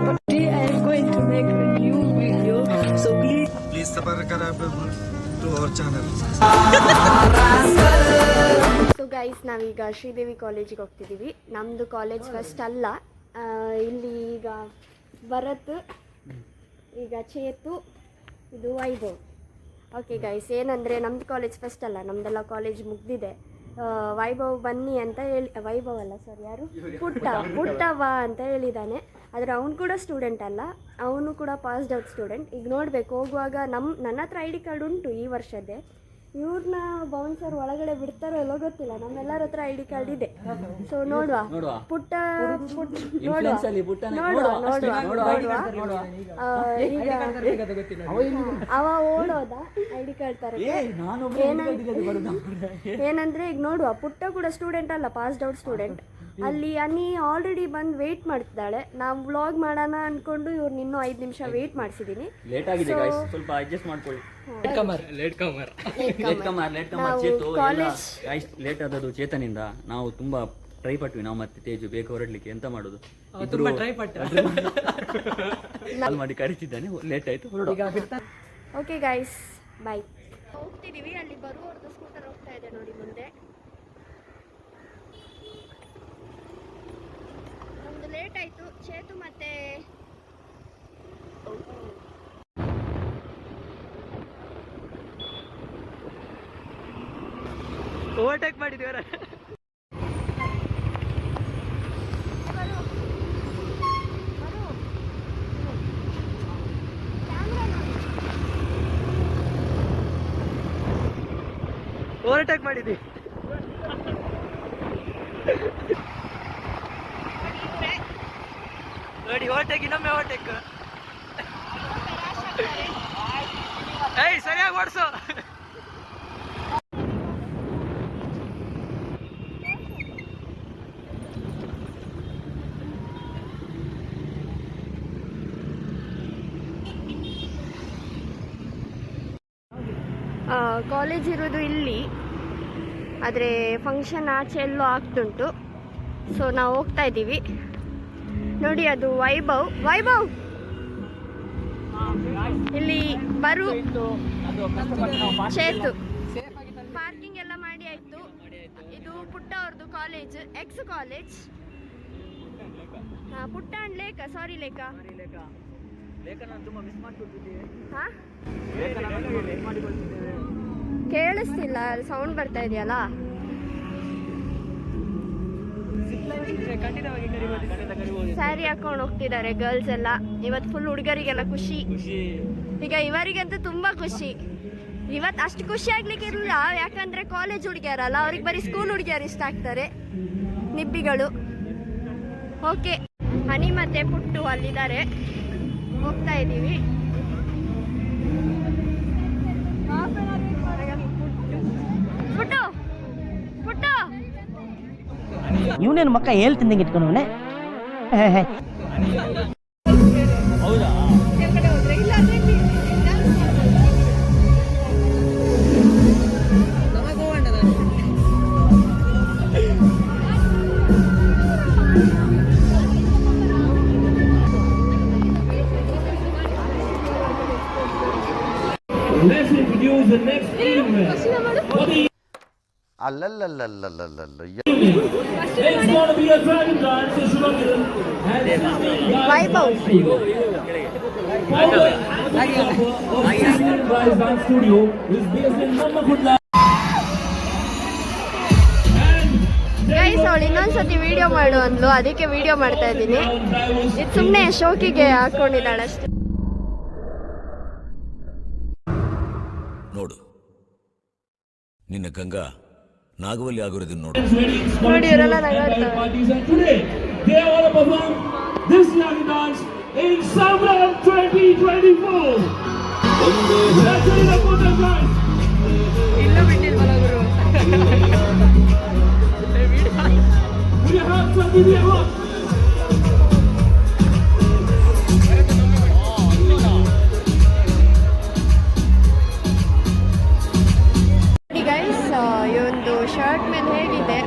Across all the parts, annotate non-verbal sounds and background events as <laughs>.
I am going to make a new video. So please please subscribe to our channel. So guys ನಾವೀಗ ಶ್ರೀದೇವಿ ಕಾಲೇಜಿಗೆ ಹೋಗ್ತಿದ್ದೀವಿ. ನಮ್ದು college first ಅಲ್ಲ. ಇಲ್ಲಿ ಈಗ ಭರತ್ ಈಗ ಚೇತು ಇದು ವೈಭವ್. ಓಕೆ ಗೈಸ್ ಏನಂದರೆ ನಮ್ಮದು ಕಾಲೇಜ್ ಫಸ್ಟ್ ಅಲ್ಲ ನಮ್ಮದೆಲ್ಲ ಕಾಲೇಜ್ ಮುಗ್ದಿದೆ. ಆ, ವೈಭವ್ ಬನ್ನಿ ಅಂತ ಹೇಳಿ ವೈಭವ್ ಅಲ್ಲ ಸರ್ ಯಾರು? ಪುಟ್ಟ ಪುಟ್ಟವ ಅಂತ ಹೇಳಿದ್ದಾನೆ. ಆದರೆ ಅವನು ಕೂಡ ಸ್ಟೂಡೆಂಟ್ ಅಲ್ಲ ಅವನು ಕೂಡ ಪಾಸ್ಡ್ ಔಟ್ ಸ್ಟೂಡೆಂಟ್ ಈಗ ನೋಡಬೇಕು ಹೋಗುವಾಗ ನಮ್ಮ ನನ್ನ ಹತ್ರ ಐ ಡಿ ಕಾರ್ಡ್ ಉಂಟು ಈ ವರ್ಷದ್ದೇ. ಇವ್ರನ್ನ ಬೌನ್ಸರ್ ಒಳಗಡೆ ಬಿಡ್ತಾರೋ ಎಲ್ಲೋ ಗೊತ್ತಿಲ್ಲ ನಮ್ಮೆಲ್ಲರ ಹತ್ರ ಐ ಡಿ ಕಾರ್ಡ್ ಇದೆ. ಸೊ ನೋಡುವ. ಪುಟ್ಟ ಪುಟ್ಟ ನೋಡುವ ಅಲ್ಲಿ ಪುಟ್ಟನ. ನೋಡುವ ನೋಡುವ, ನೋಡುವ ಅವ ಓಡೋದ ಐ ಡಿ ಕಾರ್ಡ್ ತರ ಏ ನಾನೊಬ್ಬ ಬರುದಾ ಏನಂದ್ರೆ ಈಗ ನೋಡುವ ಪುಟ್ಟ ಕೂಡ ಸ್ಟೂಡೆಂಟ್ ಅಲ್ಲ ಪಾಸ್ಡ್ ಔಟ್ ಸ್ಟೂಡೆಂಟ್ ಅಲ್ಲಿ ಅನಿ ಆಲ್ರೆಡಿ ಬಂದು ವೇಟ್ ಮಾಡ್ತಿದ್ದಾಳೆ. ನಾವು ವ್ಲಾಗ್ ಮಾಡೋಣ ಅನ್ಕೊಂಡು ಇವ್ರು ಇನ್ನೂ ಐದು ನಿಮಿಷ ವೇಟ್ ಮಾಡಿಸಿದ್ದೀನಿ ಲೇಟ್ ಆಗಿದೆ ಗೈಸ್ ಸ್ವಲ್ಪ ಅಡ್ಜಸ್ಟ್ ಮಾಡ್ಕೊಳ್ಳಿ. ಲೇಟ್ ಕಮರ್ ಲೇಟ್ ಕಮರ್ ಲೇಟ್ ಕಮರ್ ನಾವು ಚೇತು ಎಲ್ಲ ಗೈಸ್ ಲೇಟ್ ಆದದ್ದು ಚೇತನಿಂದ ನಾವು ತುಂಬಾ ಟ್ರೈ ಪಟ್ವಿ ನಾವು ಮತ್ತೆ ತೇಜು ಬೇಗ ಹೊರಡ್ಲಿಕ್ಕೆ ಎಂತ ಮಾಡುದು? ಇಬ್ರು ಕಾಲ್ ಮಾಡಿ ಕರಿತಿದ್ದಾನೆ ಲೇಟ್ ಆಯ್ತು ಹೊರಡು. ಓಕೆ ಗೈಸ್ ಬಾಯ್ ಹೋಗ್ತಿದೀವಿ ಅಲ್ಲಿ ಬರುವವ್ರದ್ದು ಸ್ಕೂಟರ್ ಹೋಗ್ತಾ ಇದೆ ನೋಡಿ ಮುಂದೆ. ಲೇಟ್ ಆಯ್ತು ಚೇತು ಮತ್ತೆ ಓವರ್ಟೇಕ್ ಮಾಡಿದ್ವಿ ಬರು. ಬರು. ಕ್ಯಾಮ್ರಾ ಓವರ್ಟೇಕ್ ಮಾಡಿದ್ವಿ ನೋಡಿ ಓವರ್ಟೇಕ್ ಇನ್ನೊಮ್ಮೆ ಓವರ್ಟೇಕ್ ಏಯ್, ಸರಿಯಾಗಿ ಓಡಿಸು. ಕಾಲೇಜ್ ಇರೋದು ಇಲ್ಲಿ. ಆದರೆ ಫಂಕ್ಷನ್ ಆಚೆ ಎಲ್ಲೋ ಆಗ್ತುಂಟು. ಸೊ ನಾವು ಹೋಗ್ತಾ ಇದ್ದೀವಿ. ನೋಡಿ ಅದು ವೈಭವ್. ವೈಭವ್! ಇಲ್ಲಿ ಬರು ಚೇತು. ಪಾರ್ಕಿಂಗ್ ಎಲ್ಲ ಮಾಡಿ ಆಯ್ತು. ಇದು ಪುಟ್ಟ ಅವ್ರದ್ದು college ex college Putta and Lekha sorry Lekha ಕೇಳಿಸ್ತಿಲ್ಲ ಸೌಂಡ್ ಬರ್ತಾ ಇದೆಯಲ್ಲ? ಸ್ಯಾರಿ ಹಾಕೊಂಡು ಹೋಗ್ತಿದ್ದಾರೆ ಗರ್ಲ್ಸ್ ಎಲ್ಲ. ಇವತ್ತು ಫುಲ್ ಹುಡುಗರಿಗೆಲ್ಲ ಖುಷಿ. ಈಗ ಇವರಿಗಂತೂ ತುಂಬಾ ಖುಷಿ. ಇವತ್ತು ಅಷ್ಟು ಖುಷಿ ಆಗ್ಲಿಕ್ಕೆ ಇರಲಿಲ್ಲ. ಯಾಕಂದ್ರೆ ಕಾಲೇಜ್ ಹುಡುಗಿಯರಲ್ಲ ಅವ್ರಿಗೆ ಬರೀ ಸ್ಕೂಲ್ ಹುಡುಗಿಯರು ಇಷ್ಟ ಆಗ್ತಾರೆ. ನಿಬ್ಬಿಗಳು. ಓಕೆ ಹನಿ ಮತ್ತೆ ಪುಟ್ಟು ಅಲ್ಲಿದ್ದಾರೆ. ಹೋಗ್ತಾ ಇದ್ದೀವಿ. ಪುಟ್ಟು! ಇವನೇನು ಮಕ್ಕ ಇಟ್ಕೊಂಡವನೆ the next event. ಅಲ್ಲಲ್ಲಲ್ಲಲ್ಲಲ್ಲಲ್ಲ ಇಟ್ಸ್ ಅವಳು ವಿಡಿಯೋ ಮಾಡೋಣ ಅದಕ್ಕೆ ವಿಡಿಯೋ ಮಾಡ್ತಾ ಇದ್ದೀನಿ. ಇದು ಸುಮ್ಮನೆ ಶೋಕಿಗೆ ಹಾಕೊಂಡಿದ್ದಾರಷ್ಟೇ ನೋಡು. ನಿನ್ನ ಗಂಗಾ ನಾಗವಲ್ಲಿ ಆಗಿರೋದನ್ನ ನೋಡು. ನೋಡಿ ಇವರೆಲ್ಲ ನಗಾಡ್ತಾರೆ.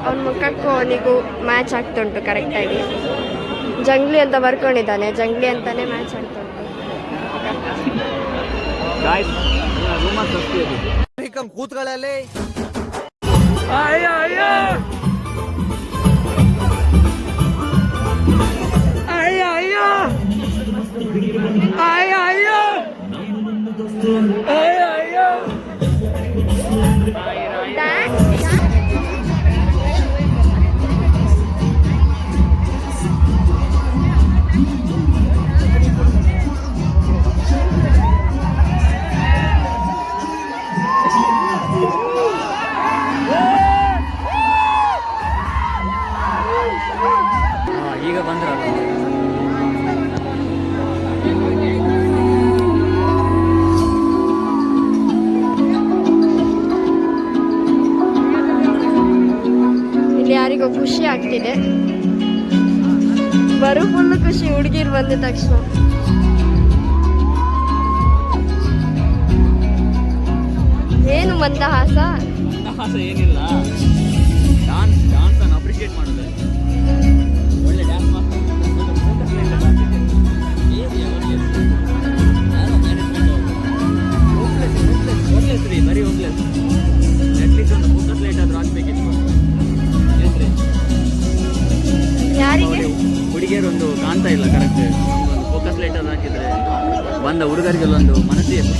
ಅವನ ಮುಖಕ್ಕೂ ಅವನಿಗೂ ಮ್ಯಾಚ್ ಆಗ್ತುಂಟು ಕರೆಕ್ಟಾಗಿ ಜಂಗ್ಲಿ ಅಂತ ಬರ್ಕೊಂಡಿದ್ದಾನೆ ಜಂಗ್ಲಿ ಅಂತಾನೆ ಮ್ಯಾಚ್ ಆಗ್ತುಂಟು. ಕೂತ್ಗಳಲ್ಲಿ. ಆಯ ಬಂದಿದೆ. ಬರೋ ಫುಲ್ ಖುಷಿ ಹುಡುಗಿರು ಬಂದ ತಕ್ಷಣ. ಏನು ಮಂದಹಾಸ? ಏನಿಲ್ಲ. ಡಾನ್ಸ್ ಡಾನ್ಸನ್ನು ಅಪ್ರಿಷಿಯೇಟ್ ಮಾಡಿದೆ.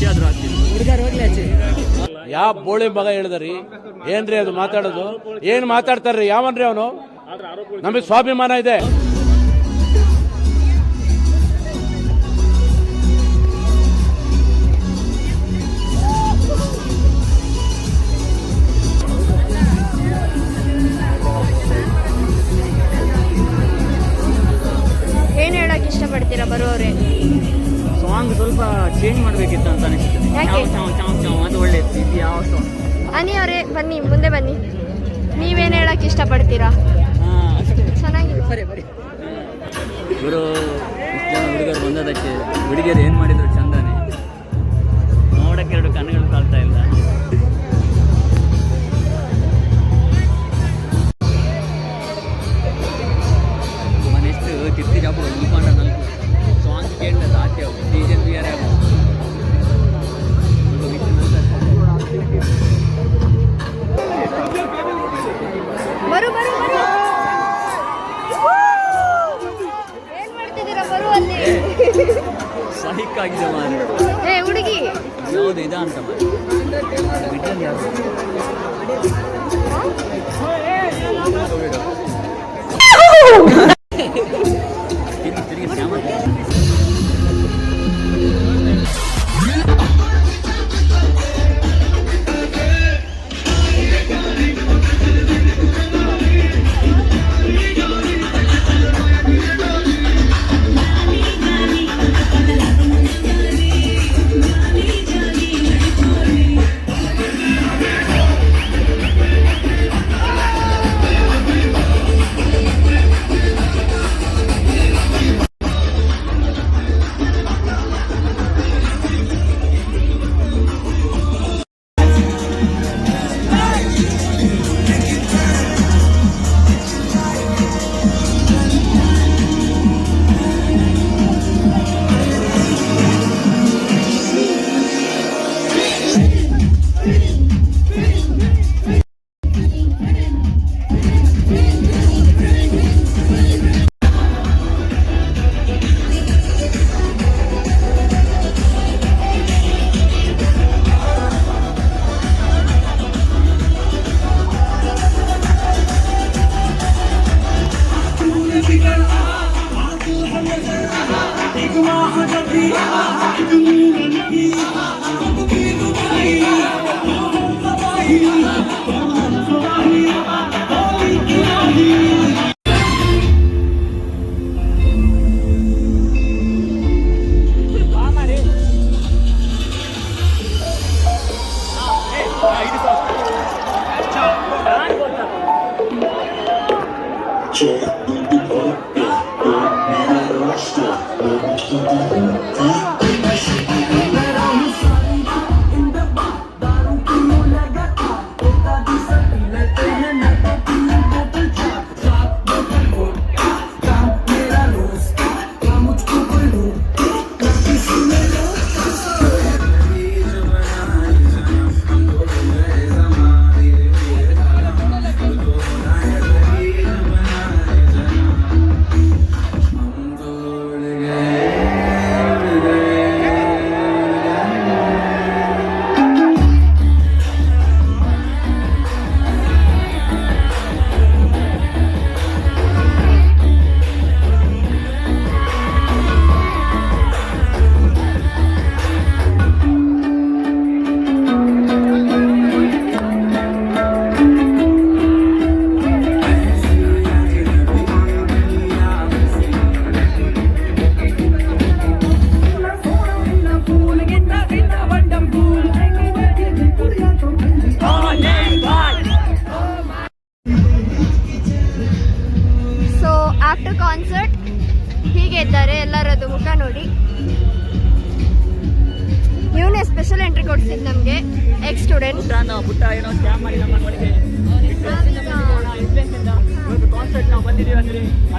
ಯಾ ಯಾವ ಬೋಳಿ ಮಗ ಹೇಳಿದ್ರಿ? ಏನ್ರಿ ಅದು ಮಾತಾಡೋದು? ಏನ್ ಮಾತಾಡ್ತಾರ್ರಿ? ಯಾವನ್ರಿ ಅವನು? ನಮಗೆ ಸ್ವಾಭಿಮಾನ ಇದೆ. 你。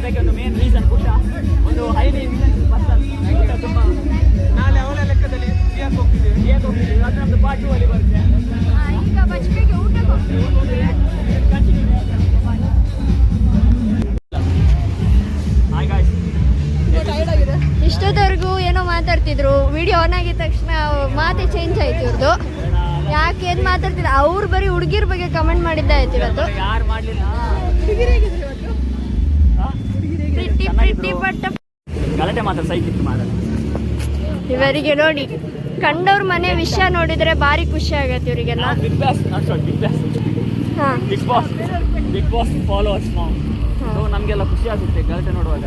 ಅದಕ್ಕೆ ಒಂದು ಮೇನ್ ರೀಸನ್ ಪುಟ್ಟ. ಒಂದು ಹೈಲಿ ಪರ್ಸನ್ ಪುಟ್ಟ ತುಂಬ. ನಾಳೆ ಅವಳ ಲೆಕ್ಕದಲ್ಲಿ ಸಿಯಾಕ್ ಹೋಗ್ತಿದ್ದೀವಿ ಹೇಗೆ ಹೋಗ್ತಿದ್ದೀವಿ ಅದು ನಮ್ದು ಪಾರ್ಟ್ ಟೂ ಅಲ್ಲಿ ಬರುತ್ತೆ. ಈಗ ಬಜ್ಪೆಗೆ ಊಟಕ್ಕೆ ಹೋಗ್ತೀವಿ ಹಾಯ್ ಗಾಯ್ಸ್ ಇಷ್ಟೊತ್ತವರೆಗೂ ಏನೋ ಮಾತಾಡ್ತಿದ್ರು. ವಿಡಿಯೋ ಆನ್ ಆಗಿದ ತಕ್ಷಣ ಮಾತೆ ಚೇಂಜ್ ಆಯ್ತು ಇವ್ರದ್ದು ಯಾಕೆ ಏನು ಮಾತಾಡ್ತಿದ್ರು? ಅವ್ರು ಬರೀ ಹುಡುಗಿರ್ ಬಗ್ಗೆ ಕಮೆಂಟ್ ಮಾಡಿದ್ದಾಯ್ತು ಇವತ್ತು. ಯಾರು ಮಾಡಲಿಲ್ಲ? ಗಲಾಟೆ ಮಾತ್ರ ಸೈಕಿತ್ತು ಮಾತ್ರ ಇವರಿಗೆ ನೋಡಿ ಕಂಡವ್ರ ಮನೆ ವಿಷಯ ನೋಡಿದ್ರೆ ಭಾರಿ ಖುಷಿ ಆಗತ್ತೆ ಇವರಿಗೆಲ್ಲ. Bigg Boss not short Bigg Boss. Bigg Boss Bigg Boss followers ನಾವು ಸೊ ನಮಗೆಲ್ಲ ಖುಷಿ ಆಗುತ್ತೆ ಗಲಾಟೆ ನೋಡುವಾಗ.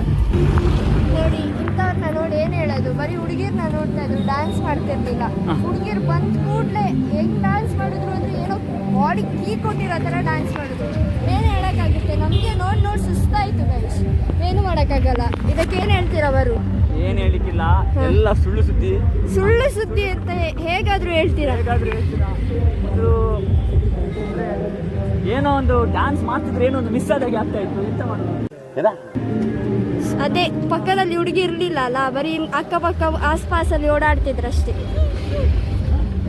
ನೋಡಿ ಇಂಥವ್ರನ್ನ ನೋಡಿ ಏನು ಹೇಳೋದು? ಬರೀ ಹುಡುಗಿರ್ನ ನೋಡ್ತಾ ಇದ್ರು ಡ್ಯಾನ್ಸ್ ಮಾಡ್ತಿರ್ಲಿಲ್ಲ. ಹುಡುಗಿರ್ ಬಂದ ಕೂಡಲೇ ಹೆಂಗ್ ಡ್ಯಾನ್ಸ್ ಮಾಡಿದ್ರು ಅಂದ್ರೆ ಏನೋ ಬಾಡಿ ಕೀ ಕೊಟ್ಟಿರೋ ಥರ ಡ್ಯಾನ್ಸ್ ಮಾಡಿದ್ರು. ಏನು ಹೇಳೋಕ್ಕಾಗುತ್ತೆ ನಮಗೆ ನೋಡಿ ನೋಡಿ ಸುಸ್ತಾಯ್ತು ಗೈಸ್ ಏನು ಮಾಡೋಕ್ಕಾಗಲ್ಲ. ಇದಕ್ಕೆ ಏನು ಹೇಳ್ತೀರಾ ಅವರು? ಏನು ಹೇಳಿಕ್ಕಿಲ್ಲ. ಎಲ್ಲ ಸುಳ್ಳು ಸುದ್ದಿ. ಸುಳ್ಳು ಸುದ್ದಿ ಅಂತ ಹೇಗಾದರೂ ಹೇಳ್ತೀರಾ? ಹೇಗಾದ್ರೂ ಹೇಳ್ತೀರಾ? ಒಂದು ಏನೋ ಒಂದು ಡ್ಯಾನ್ಸ್ ಮಾಡ್ತಿದ್ರೆ ಏನೋ ಒಂದು ಮಿಸ್ ಆದಾಗೆ ಆಗ್ತಾ ಇತ್ತು. ಎಂತ ಮಾಡೋದು ಅದೇ ಪಕ್ಕದಲ್ಲಿ ಹುಡುಗಿ ಇರಲಿಲ್ಲ ಅಲ್ಲ ಬರೀ ಅಕ್ಕಪಕ್ಕ ಆಸ್ಪಾಸಲ್ಲಿ ಓಡಾಡ್ತಿದ್ರಷ್ಟೇ.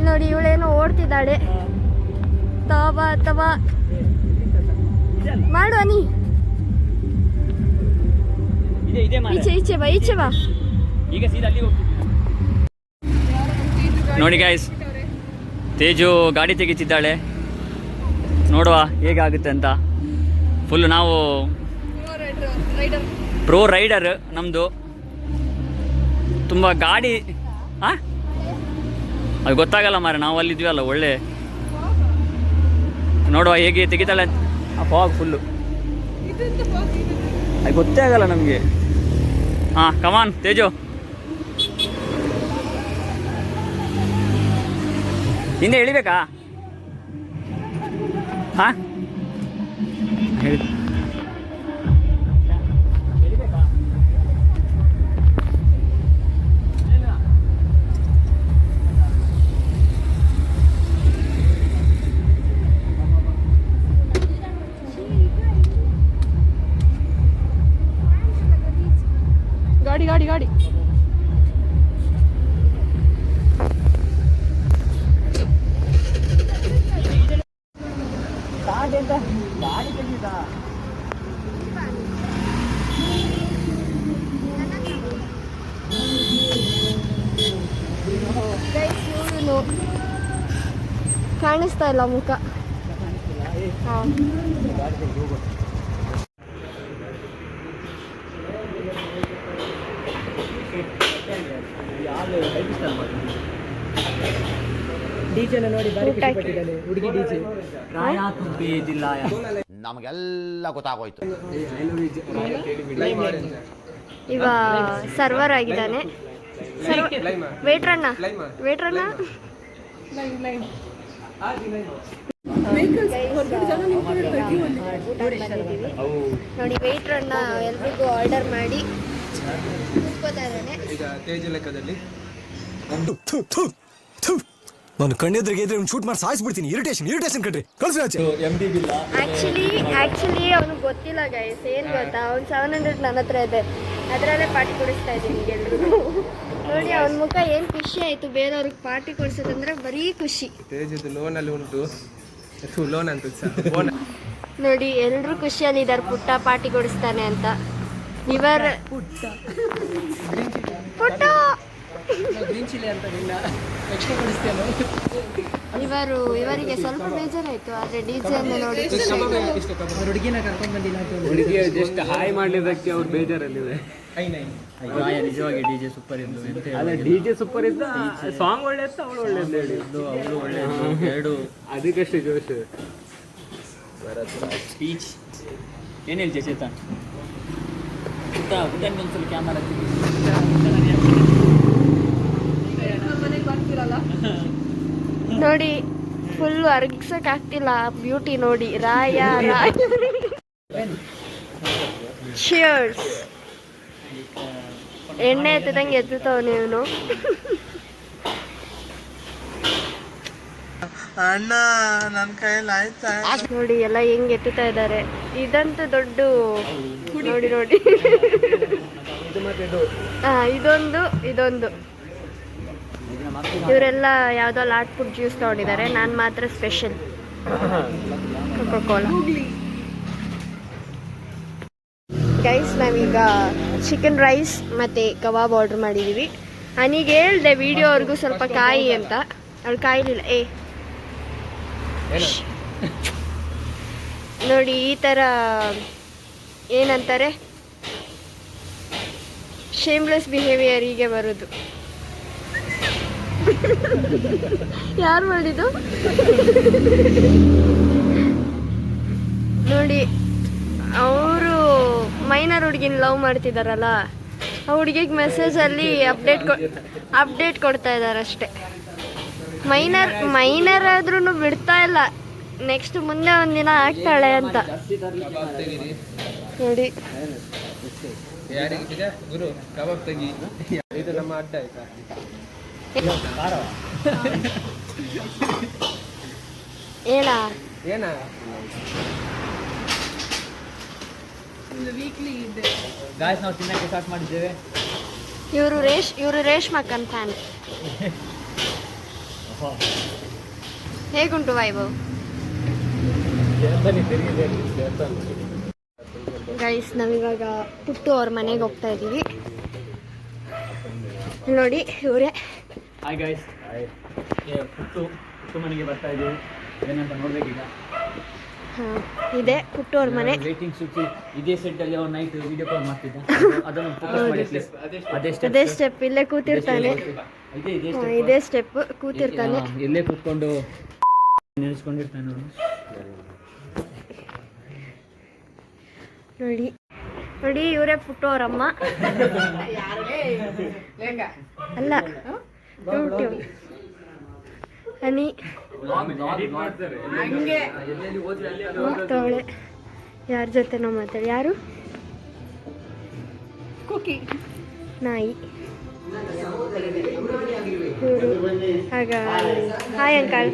ನೋಡಿ ಇವಳೇನೋ ಓಡ್ತಿದ್ದಾಳೆ. ತವಾ ತವ. ಮಾಡುವ ನೀ. ಈಚೆ ಈಚೆ ಬಾ ಈಚೆ ಬಾ. ಈಗ ಸೀದಾ ನೋಡಿ ಗಾಯ್ಸ್ ತೇಜು ಗಾಡಿ ತೆಗಿತಿದ್ದಾಳೆ. ನೋಡುವ ಹೇಗಾಗುತ್ತೆ ಅಂತ. ಫುಲ್ ನಾವು ಪ್ರೋ ರೈಡರ್ ನಮ್ಮದು ತುಂಬ ಗಾಡಿ ಹಾಂ ಅದು ಗೊತ್ತಾಗಲ್ಲ ಮಾರೆ ನಾವು ಅಲ್ಲಿದ್ವಿ ಒಳ್ಳೆ. ನೋಡುವ ಹೇಗೆ ತೆಗಿತಾಳೆ ಅಂತ. ಆ ಫಾಗ್ ಫುಲ್ಲು ಅದು ಗೊತ್ತೇ ಆಗಲ್ಲ ನಮಗೆ. ಹಾಂ ಕಮಾನ್ ತೇಜು. ಹಿಂದೆ ಇಳಿಬೇಕಾ? ಹಾಂ? ಹೇಳಿ. ಗಾಡಿ ಗಾಡಿ. ಕಾಣಿಸ್ತಾ ಇಲ್ಲ ಮುಖ. ಹಾಂ ರಾಯ ನಮಗೆಲ್ಲ ಗೊತ್ತಾಗೋಯ್ತು. ಇವ ಸರ್ವರ್ ಆಗಿದ್ದಾನೆ. ವೇಟ್ರಣ್ಣ. ವೇಟ್ರಣ್ಣ? ನೋಡಿ ವೇಟ್ರಣ್ಣ ಎಲ್ರಿಗೂ ಆರ್ಡರ್ ಮಾಡಿ ಕೂತ್ಕೋತಾ ಇದ್ದಾನೆ. ಈಗ ತೇಜ ಲೆಕ್ಕದಲ್ಲಿ. ನಾನು ಕಣ್ಣೆದ್ರಿಗೆ ಇದ್ರೆ ಶೂಟ್ ಮಾಡಿ ಸಾಯಿಸ್ಬಿಡ್ತೀನಿ. ಇರಿಟೇಷನ್ ಇರಿಟೇಷನ್ ಕಣ್ರಿ. ಕಳ್ಸಿ ಆಚೆ. ಆಕ್ಚುಲಿ ಆಕ್ಚುಲಿ ಅವ್ನು ಗೊತ್ತಿಲ್ಲ ಗೈಸ್ ಏನು ಗೊತ್ತಾ? ಅವ್ನು ಸೆವೆನ್ ಹಂಡ್ರೆಡ್ ನನ್ನ ಹತ್ರ ಇದೆ. ಅದರಲ್ಲೇ ಪಾರ್ಟಿ ಕೊಡಿಸ್ತಾ ಇದ್ದೀನಿ ಎಲ್ರಿಗೂ ನೋಡಿ ಅವನ ಮುಖ ಏನು ಖುಷಿ ಆಯ್ತು. ಬೇರೆಯವ್ರಿಗೆ ಪಾರ್ಟಿ ಕೊಡಿಸೋದಂದ್ರೆ ಬರೀ ಖುಷಿ. ತೇಜದ್ದು ಲೋನ್ ಅಲ್ಲಿ ಉಂಟು. ಥು, ಲೋನ್ ಅಂತ ಫೋನ್ ನೋಡಿ ಎಲ್ಲರೂ ಖುಷಿಯಲ್ಲಿದ್ದಾರೆ ಪುಟ್ಟ ಪಾರ್ಟಿ ಕೊಡಿಸ್ತಾನೆ ಅಂತ. ಇವರ ಪುಟ್ಟ. ಇವರು ಇವರಿಗೆ ಸ್ವಲ್ಪ ಬೇಜಾರಾಯ್ತು ಆದ್ರೆ ಡಿಜೆ ಅನ್ನು ನೋಡಿ ಹುಡುಗಿಯ ಜಸ್ಟ್ ಹಾಯ್ ಮಾಡಲಿದ್ದಕ್ಕೆ ಅವ್ರು ಬೇಜಾರಲ್ಲಿದೆ ರಾಯ ನಿಜವಾಗಿ ಡಿ ಜೆ ಸೂಪರ್ ಇದ್ದು ಎಂತ ಅಲ್ಲ ಡಿ ಜೆ ಸೂಪರ್ ಇದ್ದ ಸಾಂಗ್ ಒಳ್ಳೆ ಇತ್ತು ಅವಳು ಒಳ್ಳೆ ಅಂತ ಹೇಳಿ ಅವಳು ಒಳ್ಳೆ ಎರಡು ಅದಕ್ಕಷ್ಟೇ ಜೋಶ್. ಸ್ಪೀಚ್ ಏನು ಹೇಳ್ತೀಯ ಚೇತನ್? ಪುಟ್ಟ ಪುಟ್ಟನಿಗೆ ಒಂದ್ಸಲ ಕ್ಯಾಮರಾ <laughs> ನೋಡಿ ಫುಲ್ ಅರ್ಗಿಸಕ್ ಆಗ್ತಿಲ್ಲ. ಬ್ಯೂಟಿ ನೋಡಿ ರಾಯ ರಾಯ. ಶಿಯರ್ಸ್ ಎಣ್ಣೆ ಎತ್ತದಂಗೆ ಎತ್ತುತ್ತವನೆ ನೀವು ಅಣ್ಣ ನನ್ನ ಕೈಯಲ್ಲಿ ಆಯ್ತಾ? ನೋಡಿ ಎಲ್ಲ ಹೆಂಗ್ ಎತ್ತುತ್ತಾ ಇದ್ದಾರೆ ಇದಂತ ದೊಡ್ಡ ನೋಡಿ ನೋಡಿ. ಹಾ ಇದೊಂದು ಇದೊಂದು. ಇವರೆಲ್ಲ ಯಾವ್ದೋ ಲಾಟ್ ಫುಡ್ ಜ್ಯೂಸ್ ತಗೊಂಡಿದ್ದಾರೆ. ನಾನು ಮಾತ್ರ ಸ್ಪೆಷಲ್ ಕೋಲಾ ಗೈಸ್ ನಾವೀಗ ಚಿಕನ್ ರೈಸ್ ಮತ್ತು ಕಬಾಬ್ ಆರ್ಡ್ರ್ ಮಾಡಿದ್ದೀವಿ ನನಗೆ ಹೇಳ್ದೆ ಅವ್ರಿಗೂ ಸ್ವಲ್ಪ ಕಾಯಿ ಅಂತ. ಅವ್ಳು ಕಾಯಿಲಿಲ್ಲ. ಏ. ನೋಡಿ ಈ ಥರ ಏನಂತಾರೆ? ಶೇಮ್ಲೆಸ್ ಬಿಹೇವಿಯರ್ ಹೀಗೆ ಬರೋದು. <laughs> ಯಾರು ಮಾಡಿದ್ದು? ನೋಡಿ, ಅವರು ಮೈನರ್ ಹುಡುಗಿನ ಲವ್ ಮಾಡ್ತಿದ್ದಾರಲ್ಲ ಆ ಹುಡುಗಿಗೆ ಮೆಸೇಜಲ್ಲಿ ಅಪ್ಡೇಟ್ ಕೊ ಅಪ್ಡೇಟ್ ಕೊಡ್ತಾ ಇದ್ದಾರೆ ಅಷ್ಟೇ. ಮೈನರ್ ಮೈನರ್ ಆದ್ರೂ ಬಿಡ್ತಾ ಇಲ್ಲ. ನೆಕ್ಸ್ಟ್ ಮುಂದೆ ಒಂದಿನ ಆಗ್ತಾಳೆ ಅಂತ. ನೋಡಿ. ಯಾರಿಗೆ ಗುರು, ಕಬಾಬ್ ತೆಗಿ. ಇದು ನಮ್ಮ ಅಡ್ಡ ಆಯ್ತಾ? ಏನ? ಗಾಯ್ಸ್ ನಾವು ತಿನ್ನಕ್ಕೆ ಸ್ಟಾರ್ಟ್ ಮಾಡಿದ್ದೇವೆ. ಇವರು ರೇಶ್ ಇವರು ರೇಷ್ಮಕ್ಕನ್ ಫ್ಯಾನ್ ಹೇಗುಂಟು ವೈಭವ್ ಗೈಸ್ ನಾವಿವಾಗ ಪುಟ್ಟು ಅವ್ರ ಮನೆಗೆ ಹೋಗ್ತಾ ಇದ್ದೀವಿ ನೋಡಿ ಇವರೇ. ಹಾಯ್ ಗಾಯ್ಸ್ ಪುಟ್ಟು ಪುಟ್ಟು ಮನೆಗೆ ಬರ್ತಾ ಇದ್ದೀವಿ. ಏನಂತ ನೋಡ್ಬೇಕೀಗ? ಇದೆ. ಪುಟ್ಟು ಅವ್ರ ಮನೆ. ವೇಟಿಂಗ್ ಸುತ್ತಿ ಇದೇ ಸೆಟ್ ಅಲ್ಲಿ ಅವ್ನು ನೈಟ್ ವಿಡಿಯೋ ಕಾಲ್ ಮಾಡ್ತಿದ್ದ. ಅದನ್ನು ಫೋಕಸ್ ಮಾಡಿ please. ಅದೇ ಸ್ಟೆಪ್ ಅದೇ ಸ್ಟೆಪ್ ಇಲ್ಲೇ ಕೂತಿರ್ತಾನೆ. ಇದೆ ಇದೇ step. ಇದೇ ಸ್ಟೆಪ್ ಕೂತಿರ್ತಾನೆ. ಹಾ, ಇಲ್ಲೇ ಕೂತ್ಕೊಂಡು ನೆನೆಸ್ಕೊಂಡಿರ್ತಾನೆ ಅವನು ನೋಡಿ. ನೋಡಿ ಇವರೇ ಪುಟ್ಟು ಅವರಮ್ಮ. <laughs> ಅಲ್ಲ. ಯೂಟ್ಯೂಬ್ ಹನಿ ಹೋಗ್ತಾವಳೆ ಯಾರ ಜೊತೆ ನಾವು ಮಾತಾಡಿ ಯಾರು? ನಾಯಿ. ಇವರು. ಆಗ ಹಾಯ್ ಅಂಕಲ್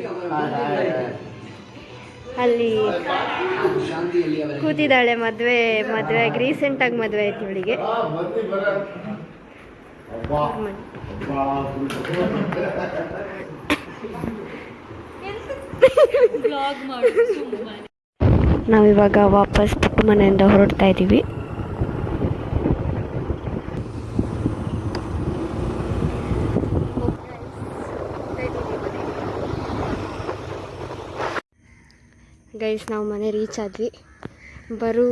ಅಲ್ಲಿ ಕೂತಿದ್ದಾಳೆ ಮದುವೆ ಮದುವೆ ಆಗಿ ರೀಸೆಂಟಾಗಿ ಮದುವೆ ಆಯ್ತು ಇವಳಿಗೆ. ನಾವಿವಾಗ ವಾಪಸ್ ಪುಟ್ಟ ಮನೆಯಿಂದ ಹೊರಡ್ತಾ ಇದ್ದೀವಿ. ಗೈಸ್ ನಾವು ಮನೆ ರೀಚ್ ಆದ್ವಿ. ಬರು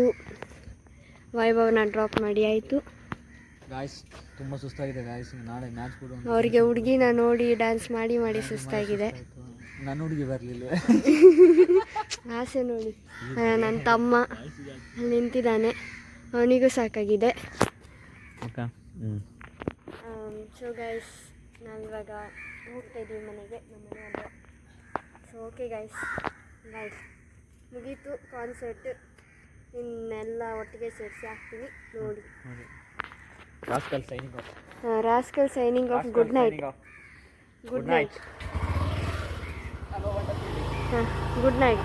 ವೈಭವನ ಡ್ರಾಪ್ ಮಾಡಿ ಆಯಿತು. ಗಾಯ್ಸ್ ತುಂಬ ಸುಸ್ತಾಗಿದೆ ಗಾಯ್ಸ್ ನಾಳೆ ಮ್ಯಾಚ್ ಕೂಡ ಉಂಟು. ಅವರಿಗೆ ಹುಡುಗಿನ ನೋಡಿ ಡ್ಯಾನ್ಸ್ ಮಾಡಿ ಮಾಡಿ ಸುಸ್ತಾಗಿದೆ. ನನ್ನ ಹುಡುಗಿ ಬರಲಿಲ್ಲ <laughs> ಆಸೆ ನೋಡಿ. ನನ್ನ ತಮ್ಮ ಅಲ್ಲಿ ನಿಂತಿದ್ದಾನೆ. ಅವನಿಗೂ ಸಾಕಾಗಿದೆ. ಹ್ಞೂ ಸೊ ಗೈಸ್ ನಾವಿವಾಗ ಹೋಗ್ತಾ ಇದ್ದೀವಿ ಮನೆಗೆ. ನಮ್ಮ ಮನೆ ಹತ್ರ ಸೊ ಓಕೆ ಗೈಸ್ ಬಾಯ್ ಮುಗೀತು ಕಾನ್ಸರ್ಟ್ ಇನ್ನೆಲ್ಲ ಒಟ್ಟಿಗೆ ಸೇರಿಸಿ ಹಾಕ್ತೀನಿ. ನೋಡಿ. Rascal signing off rascal signing off good night good night ಹಾಂ ಗುಡ್ ನೈಟ್